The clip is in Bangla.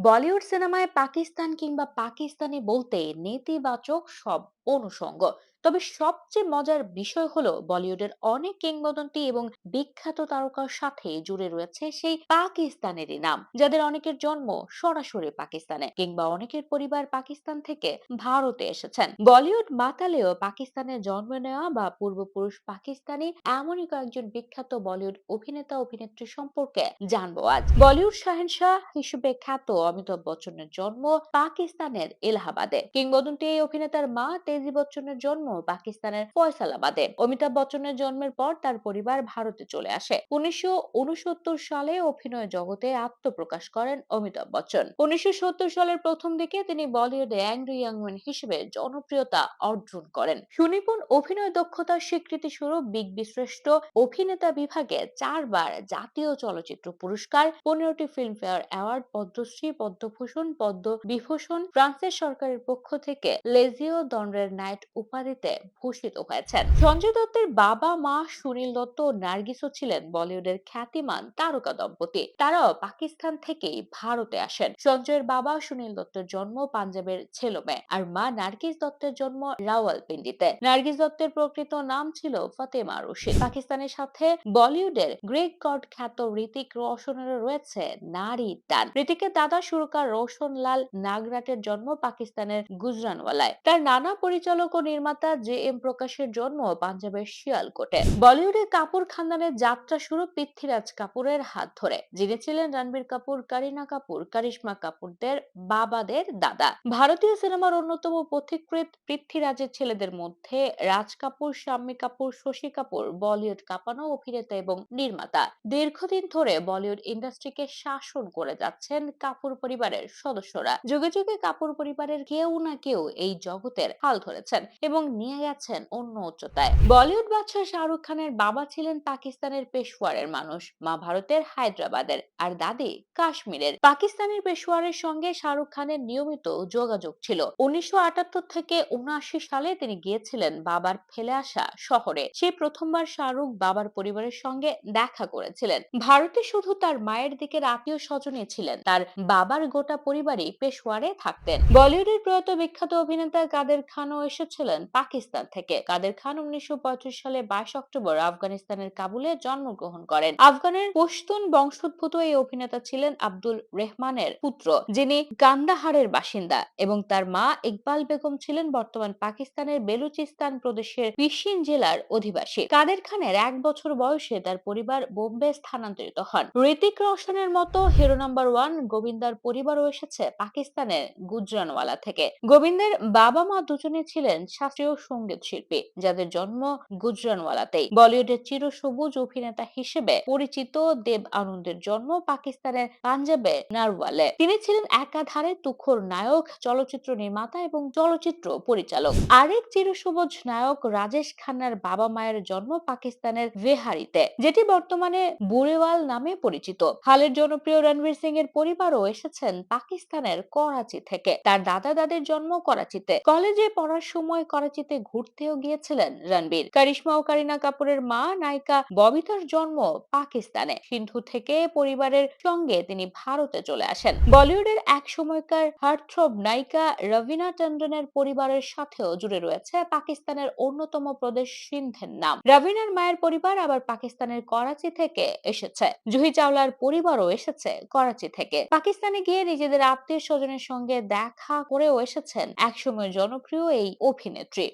বলিউড সিনেমায় পাকিস্তান কিংবা পাকিস্তানি বলতে নেতিবাচক সব অনুষঙ্গ। তবে সবচেয়ে মজার বিষয় হলো বলিউডের অনেক কিংবদন্তি এবং বিখ্যাত তারকার সাথে জুড়ে রয়েছে সেই পাকিস্তানেরই নাম, যাদের অনেকের জন্ম সরাসরি পাকিস্তানে কিংবা অনেকের পরিবার পাকিস্তান থেকে ভারতে এসেছেন। বলিউড মাতালেও পাকিস্তানে জন্ম নেওয়া বা পূর্বপুরুষ পাকিস্তানি এমনই কয়েকজন বিখ্যাত বলিউড অভিনেতা অভিনেত্রী সম্পর্কে জানব আজ। বলিউড শাহেনশাহ হিসেবে খ্যাত অমিতাভ বচ্চনের জন্ম পাকিস্তানের এলাহাবাদে। কিংবদন্তি এই অভিনেতার মা তেজি বচ্চনের জন্ম পাকিস্তানের ফয়সালাবাদে। অমিতাভ বচ্চনের জন্মের পর তার পরিবার ভারতে চলে আসে। উনিশশো সালে অভিনয় জগতে আত্মপ্রকাশ করেন অমিতাভ বচ্চন। উনিশশো সালের প্রথম দিকে তিনি বলিউডে অ্যাংরি ইয়াংম্যান হিসেবে জনপ্রিয়তা অর্জন করেন। সুনিপুণ অভিনয় দক্ষতার স্বীকৃতি স্বরূপ বিগ বি শ্রেষ্ঠ অভিনেতা বিভাগে চারবার জাতীয় চলচ্চিত্র পুরস্কার, পনেরোটি ফিল্মফেয়ার অ্যাওয়ার্ড, পদ্মশ্রী, পদ্মভূষণ পদ্ম বিভূষণ ফ্রান্সের সরকারের পক্ষ থেকে লেজিও দন্ডের নাইট উপাধিতে ভূষিত হয়েছেন। সঞ্জয় দত্তের বাবা মা সুনীল দত্ত ও নার্গিসও ছিলেন বলিউডের খ্যাতিমান তারকা দম্পতি। তারাও পাকিস্তান থেকেই ভারতে আসেন। সঞ্জয়ের বাবা সুনীল দত্তের জন্ম পাঞ্জাবের ছেলমে আর মা নার্গিস দত্তের জন্ম রাওয়ালপিন্ডিতে। নার্গিস দত্তের প্রকৃত নাম ছিল ফতেমা রশিদ। পাকিস্তানের সাথে বলিউডের গ্রেট গড খ্যাত ঋতিক রোশনেরও রয়েছে নারী টান ঋতিকের দাদা সুরকার রোশন লাল নাগরাটের জন্ম পাকিস্তানের গুজরানওয়ালায়। তার নানা পরিচালক ও নির্মাতা জে এম প্রকাশের জন্ম পাঞ্জাবের শিয়ালকোটে বলিউডে কাপুর খানদানের যাত্রা শুরু পৃথ্বীরাজ কাপুরের হাত ধরে। যিনি ছিলেন রণবীর কাপুর, কারিনা কাপুর, কারিশ্মা কাপুরদের বাবাদের দাদা। ভারতীয় সিনেমার অন্যতম পথিকৃৎ পৃথ্বীরাজের ছেলেদের মধ্যে রাজ কাপুর, শাম্মী কাপুর, শশী কাপুর, বলিউড কাঁপানো অভিনেতা এবং নির্মাতা। দীর্ঘদিন ধরে বলিউড ইন্ডাস্ট্রিকে শাসন করে যাচ্ছেন কাপুর পরিবারের সদস্যরা। যুগে যুগে কাপুর পরিবারের কেউ না কেউ এই জগতের হাল ধরেছেন এবং নিয়ে গেছেন অন্য উচ্চতায়। বলিউড বাদশাহ শাহরুখ খানের বাবা ছিলেন পাকিস্তানের পেশোয়ারের মানুষ, মা ভারতের হায়দ্রাবাদের, আর দাদি কাশ্মীরের। পাকিস্তানের পেশোয়ারের সঙ্গে শাহরুখ খানের নিয়মিত যোগাযোগ ছিল। উনিশশো থেকে উনআশি সালে তিনি গিয়েছিলেন বাবার ফেলে আসা শহরে। সেই প্রথমবার শাহরুখ বাবার পরিবারের সঙ্গে দেখা করেছিলেন। ভারতে শুধু তার মায়ের দিকের আত্মীয় স্বজনই ছিলেন, তার বাবার গোটা পরিবারই পেশোয়ারে থাকতেন। বলিউডের প্রয়াত বিখ্যাত অভিনেতা কাদের খানও এসেছিলেন পাকিস্তান থেকে কাদের খান উনিশশো সালে বাইশ অক্টোবর আফগানিস্তানের কাবুলে জন্মগ্রহণ করেন। আফগানের পশতুন বংশোদ্ভূত এই অভিনেতা ছিলেন আব্দুল রেহমানের পুত্র, যিনি কান্দাহারের বাসিন্দা এবং তার মা ইকবাল বেগম ছিলেন বর্তমান পাকিস্তানের বেলুচিস্তান প্রদেশের পিশিন জেলার অধিবাসী। কাদের খানের এক বছর বয়সে তার পরিবার বোম্বে স্থানান্তরিত হন। ঋতিক রোশনের মতো হিরো নাম্বার ওয়ান গোবিন্দার পরিবারও এসেছে পাকিস্তানের গুজরানওয়ালা থেকে। গোবিন্দের বাবা মা দুজনে ছিলেন শাস্ত্রীয় সংগীত শিল্পী, যাদের জন্ম গুজরানওয়ালাতেই। বলিউডের চিরসবুজ অভিনেতা হিসেবে পরিচিত দেব আনন্দের জন্ম পাকিস্তানের পাঞ্জাবের নারওয়ালে। তিনি ছিলেন একাধারে তুখোর নায়ক, চলচ্চিত্র নির্মাতা এবং চলচ্চিত্র পরিচালক। আরেক চিরসবুজ নায়ক রাজেশ খান্নার বাবা মায়ের জন্ম পাকিস্তানের বেহারিতে, যেটি বর্তমানে বুড়েওয়াল নামে পরিচিত। হালের জনপ্রিয় রণবীর সিং এর পরিবারও এসেছেন পাকিস্তানের করাচি থেকে। তার দাদা দাদের জন্ম করাচিতে। কলেজে পড়ার সময় করাচিতে ঘুরতেও গিয়েছিলেন রণবীর। কারিশ্মা ও কারিনা কাপুরের মা নায়িকা ববিতার জন্ম পাকিস্তানে। সিন্ধু থেকে পরিবারের সঙ্গে তিনি ভারতে চলে আসেন। বলিউডের এক সময়কার হার্টথ্রব নায়িকা রবিনা টন্ডনের পরিবারের সাথেও জুড়ে রয়েছে পাকিস্তানের অন্যতম প্রদেশ সিন্ধের নাম। রবিনার মায়ের পরিবার আবার পাকিস্তানের করাচি থেকে এসেছে। জুহি চাওলার পরিবারও এসেছে করাচি থেকে। পাকিস্তানে গিয়ে নিজেদের আত্মীয় স্বজনের সঙ্গে দেখা করেও এসেছেন। একসময় জনপ্রিয় এই অভিনেত্রী।